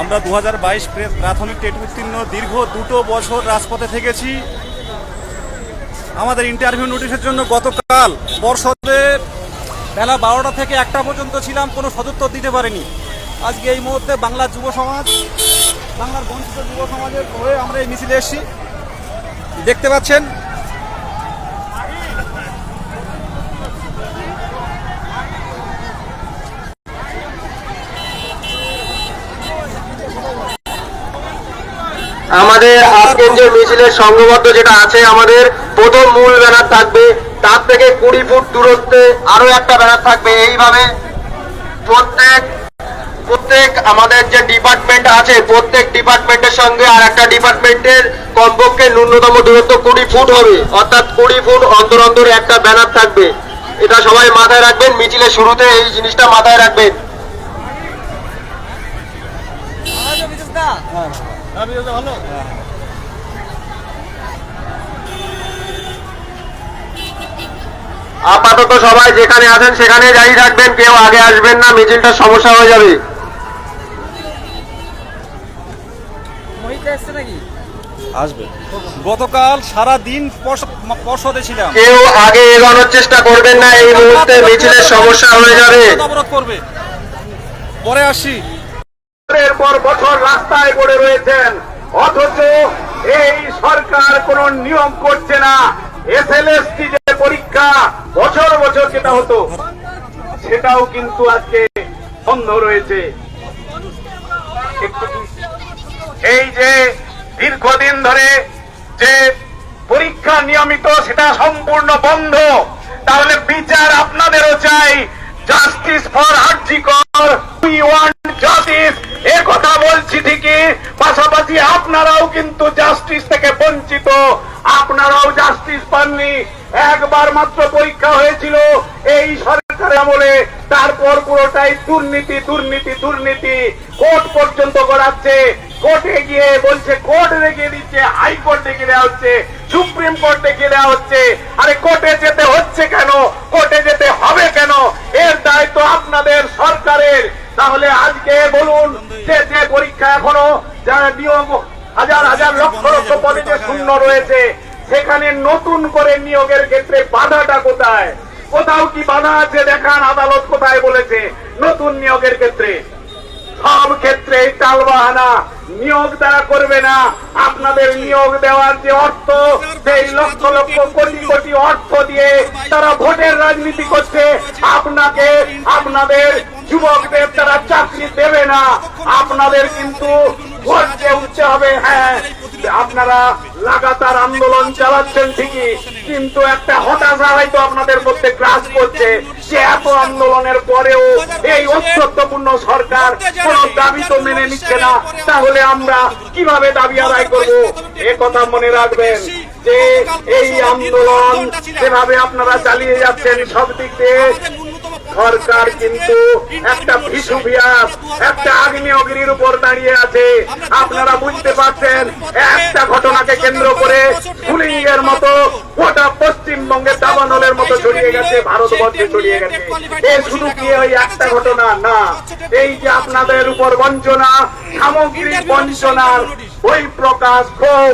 আমরা দু হাজার বাইশ প্রাথমিক টেট উত্তীর্ণ, দীর্ঘ দুটো বছর রাজপথে থেকেছি। আমাদের ইন্টারভিউ নোটিশের জন্য গতকাল পর্ষদে বেলা বারোটা থেকে একটা পর্যন্ত ছিলাম, কোনো সদুত্তর দিতে পারেনি। আজকে এই মুহূর্তে বাংলার যুব সমাজ, বাংলার বঞ্চিত যুব সমাজের হয়ে আমরা এই মিছিলে এসেছি। দেখতে পাচ্ছেন আমাদের আজকের যে মিছিলের সংঘবদ্ধ যেটা আছে, আমাদের প্রথম মূল ব্যানার থাকবে। তার থেকে কুড়ি ফুট দূরত্বে আরও একটা ব্যানার থাকবে। এইভাবে প্রত্যেক প্রত্যেক আমাদের যে ডিপার্টমেন্ট আছে, প্রত্যেক ডিপার্টমেন্টের সঙ্গে আর একটা ডিপার্টমেন্টের কমপক্ষে ন্যূনতম দূরত্ব কুড়ি ফুট হবে। অর্থাৎ কুড়ি ফুট অন্তর অন্তর একটা ব্যানার থাকবে। এটা সবাই মাথায় রাখবেন, মিছিলের শুরুতে এই জিনিসটা মাথায় রাখবেন। আপাতত সবাই যেখানে আছেন সেখানে দাঁড়িয়ে থাকবেন কেউ আগে আসবেন না মিছিলটা সমস্যা হয়ে যাবে। আসবে। গতকাল সারা দিন পর্ষদে ছিলাম। কেউ আগে এগোনোর চেষ্টা করবেন না এই মুহূর্তে মিছিলের সমস্যা হয়ে যাবে। অবরোধ করবে। পরে আসি। বছরের পর বছর রাস্তায় পড়ে রয়েছেন। অথচ এই সরকার কোন নিয়ম করছে না। এসএলএসটি যে পরীক্ষা, বছর বছর যেটা হতো, সেটাও কিন্তু আজকে বন্ধ রয়েছে। এই যে দীর্ঘদিন ধরে যে পরীক্ষা নিয়মিত, সেটা সম্পূর্ণ বন্ধ। তাহলে বিচার আপনাদেরও চাই। Justice for RG Kar we want পাশাপাশি আপনারাও কিন্তু জাস্টিস থেকে বঞ্চিত। আপনারাও জাস্টিস পাননি। একবার মাত্র পরীক্ষা হয়েছিল এই সরকারের আমলে। তারপর পুরোটাই দুর্নীতি দুর্নীতি দুর্নীতি কোর্ট পর্যন্ত করাচ্ছে কোর্টে গিয়ে বলছে, কোর্ট রেখে দিচ্ছে, হাইকোর্ট ডেকে দেওয়া হচ্ছে, সুপ্রিম কোর্ট ডেকে দেওয়া হচ্ছে। আরে কোর্টে যেতে হচ্ছে কেন? কোর্টে যেতে হবে কেন? এর দায়িত্ব আপনাদের সরকারের। তাহলে আজকে বলুন যে যে পরীক্ষা এখনও যারা নিয়োগ, হাজার হাজার লক্ষ লক্ষ পদে যে শূন্য রয়েছে, সেখানে নতুন করে নিয়োগের ক্ষেত্রে বাধাটা কোথায়? কোথাও কি বাধা আছে? দেখান, আদালত কোথায় বলেছে, নতুন নিয়োগের ক্ষেত্রে। সব ক্ষেত্রে টালবাহানা নিয়োগ তারা করবে না। আপনাদের নিয়োগ দেওয়ার যে অর্থ, সেই লক্ষ লক্ষ কোটি কোটি অর্থ দিয়ে তারা ভোটের রাজনীতি করছে। আপনাকে, আপনাদের যুবকদের তারা চাকরি দেবে না। আপনাদের কিন্তু ভোটে উঠতে হবে হ্যাঁ। আপনারা লাগাতার আন্দোলন চালাচ্ছেন ঠিকই, কিন্তু একটা হতাশা হয়তো আপনাদের মধ্যে গ্রাস করছে যে এত আন্দোলনের পরেও এই ঐক্যত্বপূর্ণ সরকার কোন দাবি তো মেনে নিচ্ছে না। তাহলে আমরা কীভাবে দাবি আদায় করব? এ কথা মনে রাখবেন যে এই আন্দোলন যেভাবে আপনারা চালিয়ে যাচ্ছেন, সব দিক দিয়ে সরকার কিন্তু একটা ভিসু ভিয়াস একটা আগ্নেয়গিরির উপর দাঁড়িয়ে আছে। আপনারা বুঝতে পারছেন, একটা ঘটনাকে কেন্দ্র করে পুলিং এর মতো গোটা পশ্চিমবঙ্গের দাবানলের মতো ছড়িয়ে গেছে, ভারতবর্ষে ছড়িয়ে গেছে। এ শুধু কি ওই একটা ঘটনা? না, এই যে আপনাদের উপর বঞ্চনা, সামগ্রিক বঞ্চনার ওই প্রকাশ ক্ষোভ।